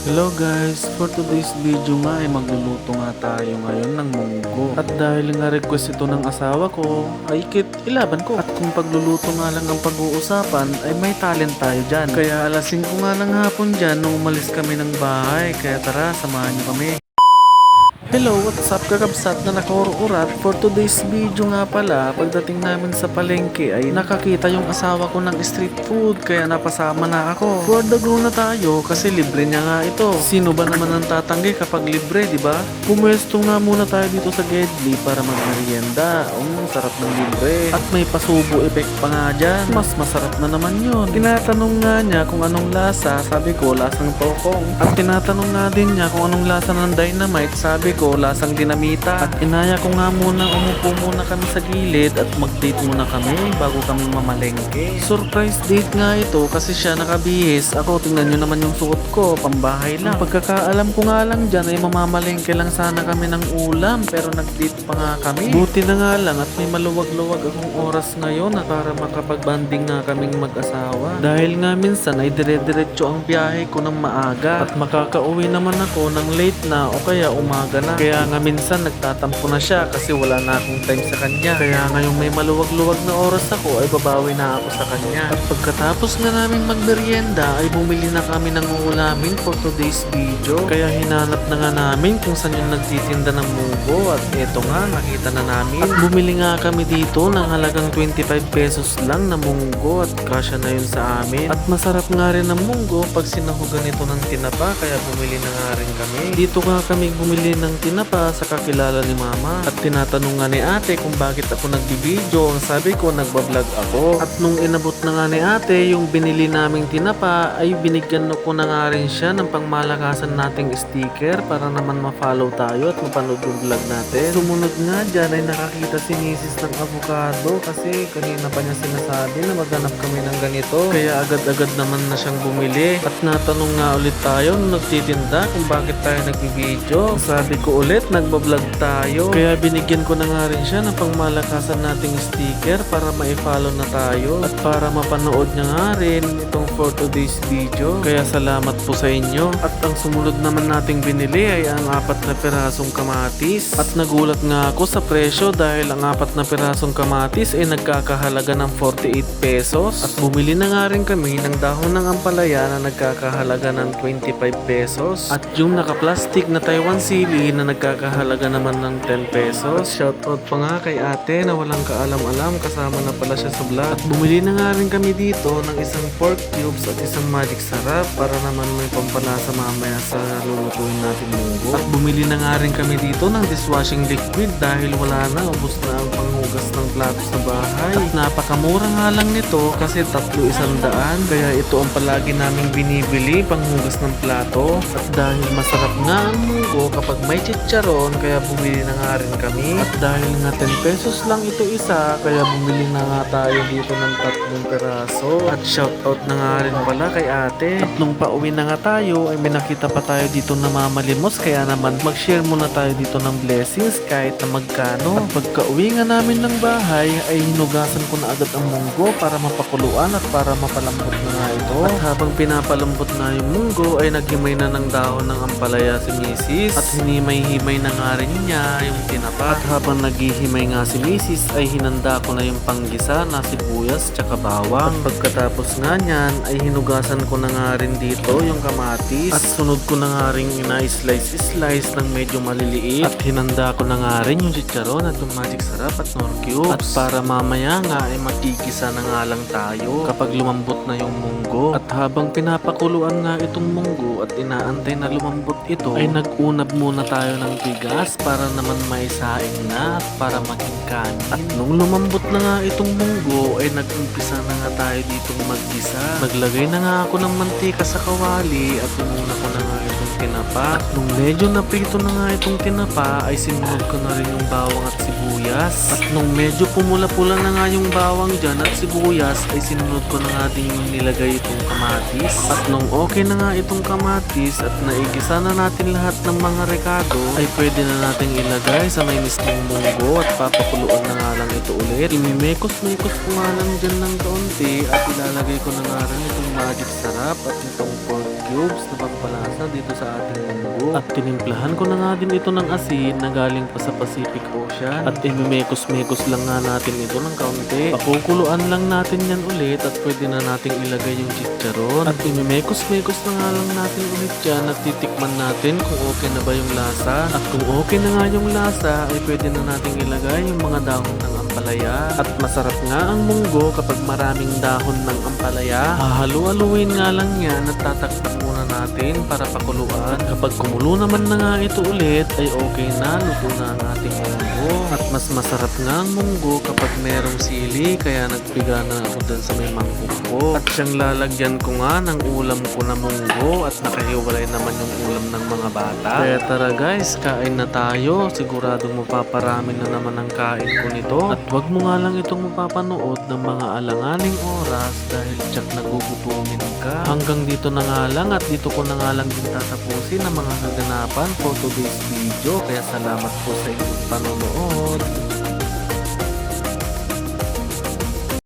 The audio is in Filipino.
Hello guys, for today's video nga ay magluluto nga tayo ngayon ng munggo. At dahil nga request ito ng asawa ko, ay kit ilaban ko. At kung pagluluto nga lang ang pag-uusapan, ay may talent tayo dyan. Kaya alas 5 nga ng hapon dyan nung umalis kami ng bahay. Kaya tara, samahan niyo kami. Hello, what's up kakabsat na nakaurat For today's video nga pala, pagdating namin sa palengke ay nakakita yung asawa ko ng street food kaya napasama na ako. For the go na tayo kasi libre niya nga ito. Sino ba naman ang tatanggi kapag libre, di ba? Pumwesto nga muna tayo dito sa Gedli para magmerienda. Um, sarap ng libre. At may pasubo effect pa nga dyan. Mas masarap na naman yun. Tinatanong nga niya kung anong lasa, sabi ko lasang tokong. At tinatanong nga din niya kung anong lasa ng dynamite, sabi ko lasang dinamita. At inaya ko nga muna umupo muna kami sa gilid at mag-date muna kami bago kami mamalengke. Surprise date nga ito kasi siya nakabihis. Ako tingnan nyo naman yung suot ko, pambahay lang. Pagkakaalam ko nga lang dyan ay mamamalengke lang sana kami ng ulam pero nag-date pa nga kami. Buti na nga lang at may maluwag-luwag akong oras ngayon at para makapag-banding nga kaming mag-asawa. Dahil nga minsan ay dire-diretso ang biyahe ko ng maaga at makakauwi naman ako ng late na o kaya umaga na. Kaya nga minsan nagtatampo na siya kasi wala na akong time sa kanya. Kaya ngayong may maluwag-luwag na oras ako ay babawi na ako sa kanya. At pagkatapos nga namin magmerienda ay bumili na kami ng ulamin for today's video. Kaya hinanap na nga namin kung saan yung nagtitinda ng munggo at eto nga nakita na namin. At bumili nga kami dito ng halagang 25 pesos lang na munggo at kasya na yun sa amin. At masarap nga rin ang munggo pag sinahugan ito ng tinapa kaya bumili na nga rin kami. Dito nga kami bumili ng tinapa sa kakilala ni mama. At tinatanong nga ni ate kung bakit ako nagbibideo. Ang sabi ko nagbablog ako. At nung inabot na nga ni ate yung binili naming tinapa ay binigyan ko na nga rin siya ng pangmalakasan nating sticker para naman ma-follow tayo at mapanood yung vlog natin. Sumunod nga dyan ay nakakita si Mrs. ng avocado kasi kanina pa niya sinasabi na maghanap kami ng ganito. Kaya agad-agad naman na siyang bumili. At natanong nga ulit tayo nung nagtitinda kung bakit tayo nagbibideo. Sabi ko ulit, nagbablog tayo. Kaya binigyan ko na nga rin siya ng pangmalakasan nating sticker para ma-follow na tayo. At para mapanood niya nga rin itong for today's video. Kaya salamat po sa inyo. At ang sumunod naman nating binili ay ang apat na pirasong kamatis. At nagulat nga ako sa presyo dahil ang apat na pirasong kamatis ay nagkakahalaga ng 48 pesos. At bumili na nga rin kami ng dahon ng ampalaya na nagkakahalaga ng 25 pesos. At yung naka-plastic na Taiwan sili na nagkakahalaga naman ng 10 pesos. Shoutout pa nga kay ate na walang kaalam-alam kasama na pala siya sa vlog. At bumili na nga rin kami dito ng isang pork cubes at isang magic sarap para naman may pampalasa mamaya sa lulutuin natin munggo. At bumili na nga rin kami dito ng dishwashing liquid dahil wala na, ubos na ang panghugas ng plato sa bahay. At napakamura nga lang nito kasi tatlo isang daan. Kaya ito ang palagi naming binibili panghugas ng plato. At dahil masarap nga ang munggo kapag may chicharon kaya bumili na nga rin kami. At dahil nga 10 pesos lang ito isa kaya bumili na nga tayo dito ng tatlong peraso. At shoutout na nga rin pala kay ate. At pauwi na nga tayo ay may nakita pa tayo dito na mamalimos kaya naman mag-share muna tayo dito ng blessings kahit na magkano. At pagka uwi nga namin ng bahay ay hinugasan ko na agad ang munggo para mapakuluan at para mapalambot na nga ito. At habang pinapalambot na yung munggo ay naghimay na ng dahon ng ampalaya si Mrs. At hinimay-himay na nga rin niya yung tinapa. At habang naghihimay nga si Mrs. ay hinanda ko na yung panggisa na sibuyas tsaka bawang. At pagkatapos nga niyan ay hinugasan ko na nga rin dito yung kamatis. At sunod ko na nga rin ina-slice-slice ng medyo maliliit. At hinanda ko na nga rin yung chicharon at yung magic sarap at nor cubes. At para mamaya nga ay magkikisa na nga lang tayo kapag lumambot na yung munggo. At habang pinapakuluan nga itong munggo at inaantay na lumambot ito ay nag-unab muna tayo ng bigas para naman maisaing na at para maging kanin. At nung lumambot na nga itong munggo ay nag-umpisa na nga tayo ditong maggisa. Naglagay na nga ako ng mantika sa kawali at inuna ko na nga itong tinapa. At nung medyo naprito na nga itong tinapa ay sinunod ko na rin yung bawang at sibuyas. At nung medyo pumula-pula na nga yung bawang dyan at sibuyas ay sinunod ko na nga din yung nilagay itong kamatis. At nung okay na nga itong kamatis at naigisa na natin lahat ng mga rekado ay pwede na nating ilagay sa may mismong munggo at papakuluan na nga lang ito ulit. Imimekos-mekos ko nga lang dyan ng kaunti at ilalagay ko na nga rin itong magic sarap at itong pork cubes na pampalasa dito sa ating munggo. At tinimplahan ko na nga din ito ng asin na galing pa sa Pacific Ocean. At imimekos-mekos lang nga natin ito ng kaunti. Pakukuluan lang natin yan ulit at pwede na nating ilagay yung chicharon. At imimekos-mekos na nga lang natin ulit yan at titikman natin kung okay na ba yung lasa. At kung okay na nga yung lasa ay pwede na nating ilagay yung mga dahon ng ampalaya. At masarap nga ang munggo kapag maraming dahon ng ampalaya. Hahalu-haluin nga lang yan at tataktak muna natin para pakuluan. Kapag kumulo naman na nga ito ulit ay okay na, luto na ang ating munggo. At mas masarap nga ang munggo kapag merong sili kaya nagpiga na ako dun sa may mangkok ko. At siyang lalagyan ko nga ng ulam ko na munggo at nakahiwalay naman yung ulam ng mga bata. Kaya tara guys, kain na tayo. Siguradong mapaparami na naman ang kain ko nito. At wag mo nga lang itong mapapanood ng mga alanganing oras dahil tsak nagugutumin ka. Hanggang dito na nga lang at dito ko na nga lang din tatapusin ang mga kaganapan for today's video. Kaya salamat po sa inyong panonood. Thank you.